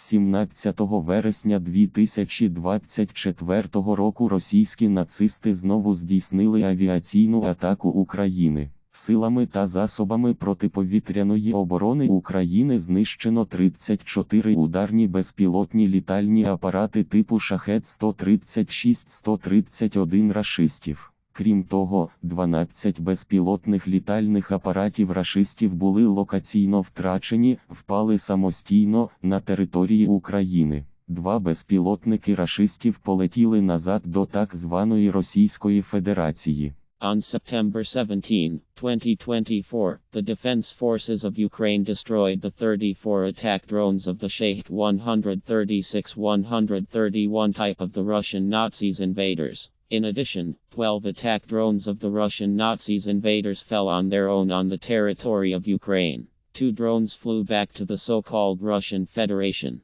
17 вересня 2024 року російські нацисти знову здійснили авіаційну атаку України. Силами та засобами протиповітряної оборони України знищено 34 ударні безпілотні літальні апарати типу Шахет-136-131 рашистів. Крім того, 12 безпілотних літальних апаратів рашистів були локаційно втрачені, впали самостійно на території України. Два безпілотники рашистів полетіли назад до так званої Російської Федерації. On September 17, 2024, the Defense Forces of Ukraine destroyed the 34 attack drones of the Shahed 136 131 type of the Russian Nazis invaders. In addition, 12 attack drones of the Russian Nazis invaders fell on their own on the territory of Ukraine. Two drones flew back to the so called Russian Federation.